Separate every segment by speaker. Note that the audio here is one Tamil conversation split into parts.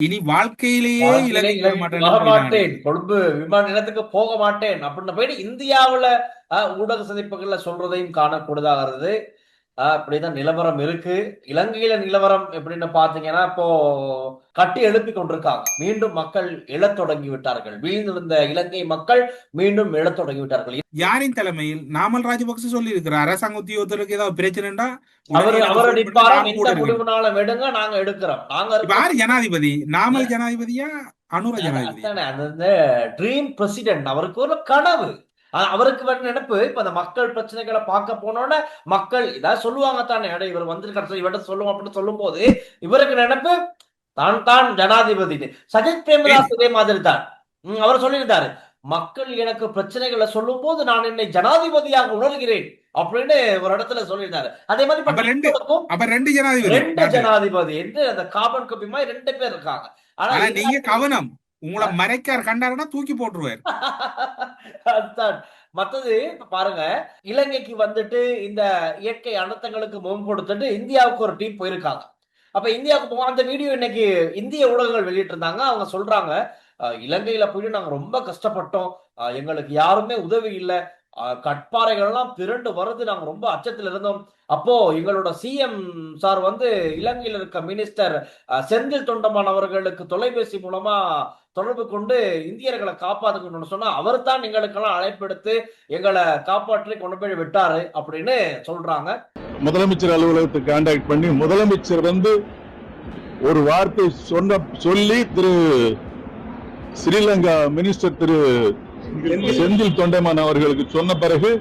Speaker 1: இனி வாழ்க்கையிலேயே சொல்லிட்டாங்க.
Speaker 2: மாட்டேன் கொழும்பு விமான நிலையத்துக்கு போக மாட்டேன். அப்படின்னு போயிட்டு இந்தியாவுல ஊடக சந்திப்புகள்ல சொல்றதையும் காணக்கூடியதாக இருந்தது அப்படிதான் நிலவரம் இருக்கு. இலங்கையில நிலவரம் எப்படின்னு பாத்தீங்கன்னா இப்போ கட்டி எழுப்பி கொண்டிருக்காங்க. மீண்டும் மக்கள் எழத் தொடங்கி விட்டார்கள். வீழ்ந்திருந்த இலங்கை மக்கள் மீண்டும் எழத் தொடங்கி விட்டார்கள்.
Speaker 1: யாரின் தலைமையில்? நாமல் ராஜபக்ச சொல்லி இருக்கிறார் அரசாங்க உத்தியோகத்தருக்கு ஏதாவது பிரச்சனைடா
Speaker 2: அவர் அவர் அடிப்பாராம்
Speaker 1: இருக்கேன்.
Speaker 2: முடிவுனாலும் எடுங்க நாங்க எடுக்கிறோம். நாங்க.
Speaker 1: யாரு ஜனாதிபதி? நாமல் ஜனாதிபதியா? அனுர ஜனாதிபதி
Speaker 2: வந்து ட்ரீம் பிரசிடென்ட் அவருக்கு ஒரு கனவு. அவருக்கு வந்து நினைப்பு இப்ப அந்த மக்கள் பிரச்சனைகளை பார்க்க போனோட மக்கள் இதாவது சொல்லுவாங்க தானே அட இவர் வந்திருக்காரு இவர்கிட்ட சொல்லுவோம் அப்படின்னு சொல்லும் போது இவருக்கு நினைப்பு தான் தான் ஜனாதிபதி சஜித் பிரேமதாஸ் இதே மாதிரி தான் அவர் சொல்லியிருந்தாரு மக்கள் எனக்கு பிரச்சனைகளை சொல்லும் போது நான் என்னை ஜனாதிபதியாக உணர்கிறேன் அப்படின்னு ஒரு இடத்துல சொல்லியிருந்தாரு. அதே மாதிரி
Speaker 1: ரெண்டு- ஜனாதிபதி
Speaker 2: ரெண்டு. ஜனாதிபதி. என்று அந்த கார்பன் கப்பி மாதிரி ரெண்டு பேர் இருக்காங்க. ஆனா
Speaker 1: ஆனா நீங்க கவனம் உங்களை மறைக்கார் கண்டாருன்னா தூக்கி போட்டுருவார்.
Speaker 2: அதுதான். மத்தது இப்ப பாருங்க இலங்கைக்கு வந்துட்டு இந்த இயற்கை அனர்த்தங்களுக்கு முகம் கொடுத்துட்டு இந்தியாவுக்கு ஒரு டீம் போயிருக்காங்க. அப்ப இந்தியாவுக்கு போக அந்த வீடியோ இன்னைக்கு இந்திய ஊடகங்கள் வெளியிட்டிருந்தாங்க. அவங்க சொல்றாங்க இலங்கையில போயிட்டு நாங்க ரொம்ப கஷ்டப்பட்டோம். எங்களுக்கு யாருமே உதவி இல்ல. கட்பாறைகள்லாம் திரண்டு வருது நாங்க ரொம்ப அச்சத்துல இருந்தோம். அப்போ எங்களோட சிஎம் சார் வந்து இலங்கையில் இருக்க மினிஸ்டர் செந்தில் தொண்டமான் அவர்களுக்கு தொலைபேசி மூலமா தொடர்பு கொண்டு இந்தியர்களை காப்பாத்துக்கணும்னு சொன்னா அவர் தான் எங்களுக்கெல்லாம் அழைப்பெடுத்து எங்களை காப்பாற்றி கொண்டு போய் விட்டாரு அப்படின்னு சொல்றாங்க.
Speaker 3: முதலமைச்சர் அலுவலகத்தை கான்டாக்ட் பண்ணி முதலமைச்சர் வந்து ஒரு வார்த்தை சொன்ன சொல்லி திரு ஸ்ரீலங்கா மினிஸ்டர் திரு செந்தில் தொண்டைமான் அவர்களுக்கு சொன்ன பிறகு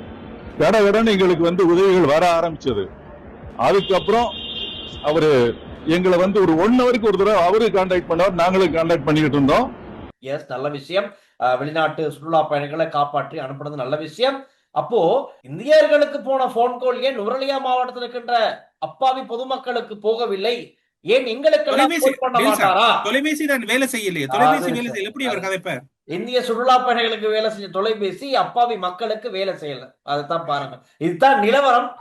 Speaker 3: கடகடன் எங்களுக்கு வந்து உதவிகள் வர ஆரம்பிச்சது. அதுக்கப்புறம் அவரு எங்களை வந்து ஒரு ஒன் ஹவருக்கு ஒரு தடவை அவரு கான்டாக்ட் பண்ணவர் நாங்களும் கான்டாக்ட் பண்ணிக்கிட்டு இருந்தோம்.
Speaker 2: எஸ் நல்ல விஷயம். வெளிநாட்டு சுற்றுலா பயணிகளை காப்பாற்றி அனுப்புறது நல்ல விஷயம். அப்போ இந்தியர்களுக்கு போன போன் கால் ஏன் நுரலியா மாவட்டத்தில் இருக்கின்ற அப்பாவி பொதுமக்களுக்கு போகவில்லை? ஏன் எங்களுக்கு
Speaker 1: தொலைபேசி-
Speaker 2: பண்ண
Speaker 1: டேய் சார்,
Speaker 2: மாட்டாரா?
Speaker 1: தொலைபேசி தான் வேலை செய்யலையே. தொலைபேசி வேலை செய்யல. எப்படி அவர் கதைப்பார்?
Speaker 2: இந்திய சுற்றுலா பயணிகளுக்கு வேலை செஞ்ச தொலைபேசி அப்பாவி மக்களுக்கு வேலை செய்யல. அதைத்தான் பாருங்க. இதுதான் நிலவரம்.